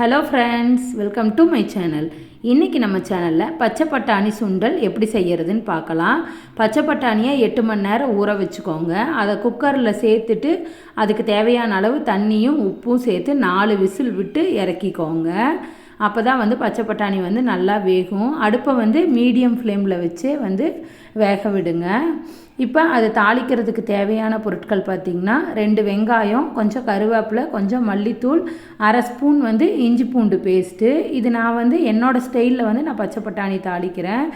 Hello friends welcome to my channel இன்றைக்கி நம்ம சேனலில் பச்சை பட்டாணி சுண்டல் எப்படி செய்கிறதுன்னு பார்க்கலாம். பச்சை பட்டாணியை எட்டு மணி நேரம் ஊற வச்சுக்கோங்க. அதை குக்கரில் சேர்த்துட்டு அதுக்கு தேவையான அளவு தண்ணியும் உப்பும் சேர்த்து நாலு விசில் விட்டு இறக்கிக்கோங்க. அப்போ தான் வந்து பச்சை பட்டாணி வந்து நல்லா வேகும். அடுப்பை வந்து மீடியம் ஃப்ளேமில் வச்சு வந்து வேக விடுங்க. இப்போ அதை தாளிக்கிறதுக்கு தேவையான பொருட்கள் பார்த்திங்கன்னா ரெண்டு வெங்காயம் கொஞ்சம் கருவேப்பிலை கொஞ்சம் மல்லித்தூள் அரை ஸ்பூன் வந்து இஞ்சி பூண்டு பேஸ்ட்டு இது நான் வந்து என்னோடய ஸ்டைலில் வந்து நான் பச்சை பட்டாணி தாளிக்கிறேன்.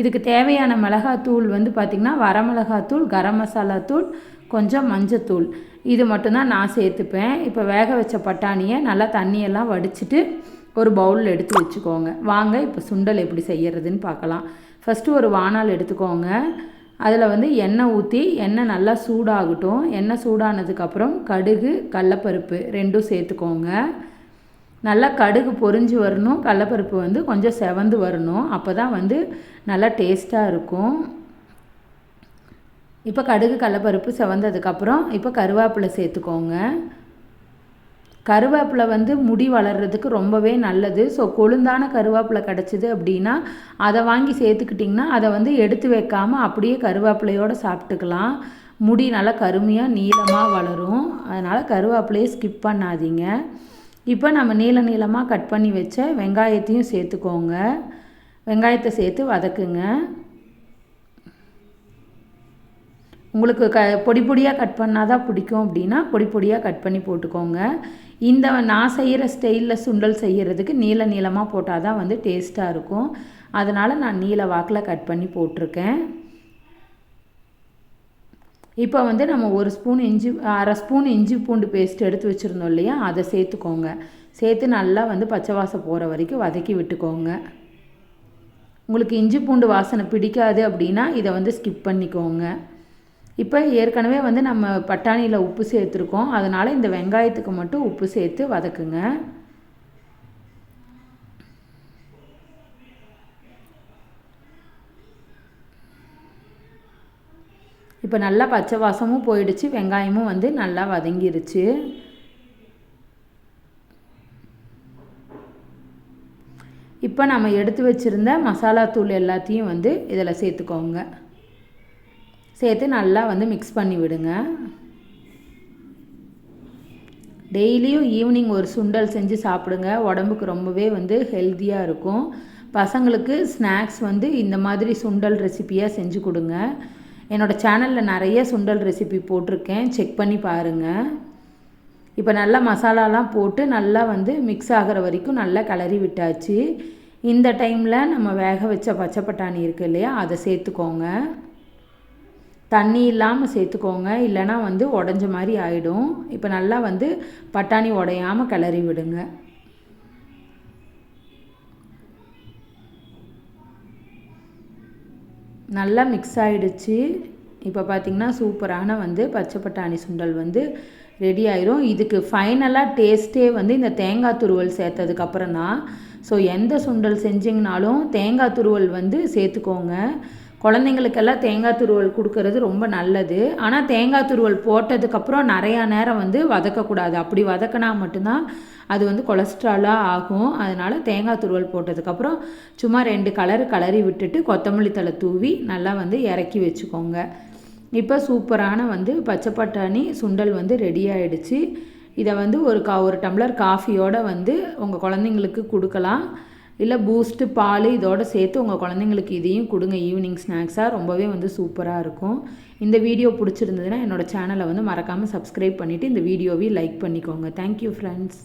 இதுக்கு தேவையான மிளகாத்தூள் வந்து பார்த்திங்கன்னா வரமிளகாத்தூள் கரம் மசாலா தூள் கொஞ்சம் மஞ்சத்தூள். இது மட்டும்தான் நான் சேர்த்துப்பேன். இப்போ வேக வச்ச பட்டாணியை நல்லா தண்ணியெல்லாம் வடிச்சிட்டு ஒரு பவுலில் எடுத்து வச்சுக்கோங்க. வாங்க இப்போ சுண்டல் எப்படி செய்கிறதுன்னு பார்க்கலாம். ஃபஸ்ட்டு ஒரு வானால் எடுத்துக்கோங்க. அதில் வந்து எண்ணெய் ஊற்றி எண்ணெய் நல்லா சூடாகட்டும். எண்ணெய் சூடானதுக்கப்புறம் கடுகு கடலப்பருப்பு ரெண்டும் சேர்த்துக்கோங்க. நல்லா கடுகு பொறிஞ்சு வரணும். கடலப்பருப்பு வந்து கொஞ்சம் செவந்து வரணும். அப்போ தான் வந்து நல்லா டேஸ்ட்டாக இருக்கும். இப்போ கடுகு கடலப்பருப்பு செவந்ததுக்கப்புறம் இப்போ கருவேப்பிலை சேர்த்துக்கோங்க. கருவேப்பிலை வந்து முடி வளர்கிறதுக்கு ரொம்பவே நல்லது. ஸோ கொழுந்தான கருவேப்பிலை கிடச்சிது அப்படின்னா அதை வாங்கி சேர்த்துக்கிட்டிங்கன்னா அதை வந்து எடுத்து வைக்காமல் அப்படியே கருவேப்பிலையோடு சாப்பிட்டுக்கலாம். முடி நல்லா கருமையாக நீளமாக வளரும். அதனால் கருவேப்பிலையை ஸ்கிப் பண்ணாதீங்க. இப்போ நம்ம நீள நீளமாக கட் பண்ணி வச்ச வெங்காயத்தையும் சேர்த்துக்கோங்க. வெங்காயத்தை சேர்த்து வதக்குங்க. உங்களுக்கு க பொடி பொடியாக கட் பண்ணால் தான் பிடிக்கும் அப்படின்னா பொடி பொடியாக கட் பண்ணி போட்டுக்கோங்க. இந்த நான் செய்கிற ஸ்டைலில் சுண்டல் செய்கிறதுக்கு நீள நீளமாக போட்டால் தான் வந்து டேஸ்ட்டாக இருக்கும். அதனால் நான் நீல வாக்கில் கட் பண்ணி போட்டிருக்கேன். இப்போ வந்து நம்ம ஒரு ஸ்பூன் இஞ்சி அரை ஸ்பூன் இஞ்சி பூண்டு பேஸ்ட் எடுத்து வச்சுருந்தோம் இல்லையா? அதை சேர்த்துக்கோங்க. சேர்த்து நல்லா வந்து பச்சை வாசம் போகிற வரைக்கும் வதக்கி விட்டுக்கோங்க. உங்களுக்கு இஞ்சி பூண்டு வாசனை பிடிக்காது அப்படின்னா இதை வந்து ஸ்கிப் பண்ணிக்கோங்க. இப்போ ஏற்கனவே வந்து நம்ம பட்டாணியில் உப்பு சேர்த்துருக்கோம். அதனால் இந்த வெங்காயத்துக்கு மட்டும் உப்பு சேர்த்து வதக்குங்க. இப்போ நல்லா பச்சை வாசமும் போயிடுச்சு. வெங்காயமும் வந்து நல்லா வதங்கிருச்சு. இப்போ நம்ம எடுத்து வச்சுருந்த மசாலா தூள் எல்லாத்தையும் வந்து இதில் சேர்த்துக்கோங்க. சேர்த்து நல்லா வந்து மிக்ஸ் பண்ணி விடுங்க. டெய்லியும் ஈவினிங் ஒரு சுண்டல் செஞ்சு சாப்பிடுங்க. உடம்புக்கு ரொம்பவே வந்து ஹெல்த்தியாக இருக்கும். பசங்களுக்கு ஸ்நாக்ஸ் வந்து இந்த மாதிரி சுண்டல் ரெசிப்பியாக செஞ்சு கொடுங்க. என்னோடய சேனலில் நிறைய சுண்டல் ரெசிபி போட்டிருக்கேன். செக் பண்ணி பாருங்கள் இப்போ நல்லா மசாலாலாம் போட்டு நல்லா வந்து மிக்ஸ் ஆகிற வரைக்கும் நல்லா கிளறி விட்டாச்சு. இந்த டைமில் நம்ம வேக வச்ச பச்சை பட்டாணி இருக்கு இல்லையா அதை சேர்த்துக்கோங்க. தண்ணி இல்லாமல் சேர்த்துக்கோங்க. இல்லைனா வந்து உடஞ்ச மாதிரி ஆகிடும் இப்போ நல்லா வந்து பட்டாணி உடையாமல் கிளறி விடுங்க. நல்லா மிக்ஸ் ஆகிடுச்சு இப்போ பார்த்திங்கன்னா சூப்பரான வந்து பச்சை பட்டாணி சுண்டல் வந்து ரெடி ஆயிரும். இதுக்கு ஃபைனலாக டேஸ்ட்டே வந்து இந்த தேங்காய் துருவல் சேர்த்ததுக்கப்புறம் தான் ஸோ எந்த சுண்டல் செஞ்சிங்கனாலும் தேங்காய் துருவல் வந்து சேர்த்துக்கோங்க. குழந்தைங்களுக்கெல்லாம் தேங்காய் துருவல் கொடுக்கறது ரொம்ப நல்லது. ஆனால் தேங்காய் துருவல் போட்டதுக்கப்புறம் நிறையா நேரம் வந்து வதக்கக்கூடாது. அப்படி வதக்கினா மட்டும்தான் அது வந்து கொலஸ்ட்ராலாக ஆகும். அதனால் தேங்காய் துருவல் போட்டதுக்கப்புறம் சும்மா ரெண்டு கலர் கலரி விட்டுட்டு கொத்தமல்லி தலை தூவி நல்லா வந்து இறக்கி வச்சுக்கோங்க. இப்போ சூப்பரான வந்து பச்சை பட்டாணி சுண்டல் வந்து ரெடி ஆகிடுச்சு இதை வந்து ஒரு கா ஒரு டம்ளர் காஃபியோடு வந்து உங்கள் குழந்தைங்களுக்கு கொடுக்கலாம். இல்லை பூஸ்ட்டு பால் இதோடு சேர்த்து உங்கள் குழந்தைங்களுக்கு இதையும் கொடுங்க. ஈவினிங் ஸ்நாக்ஸாக ரொம்பவே வந்து சூப்பராக இருக்கும். இந்த வீடியோ பிடிச்சிருந்ததுன்னா என்னோடய சேனலை வந்து மறக்காமல் சப்ஸ்கிரைப் பண்ணிவிட்டு இந்த வீடியோவையும் லைக் பண்ணிக்கோங்க. Thank you friends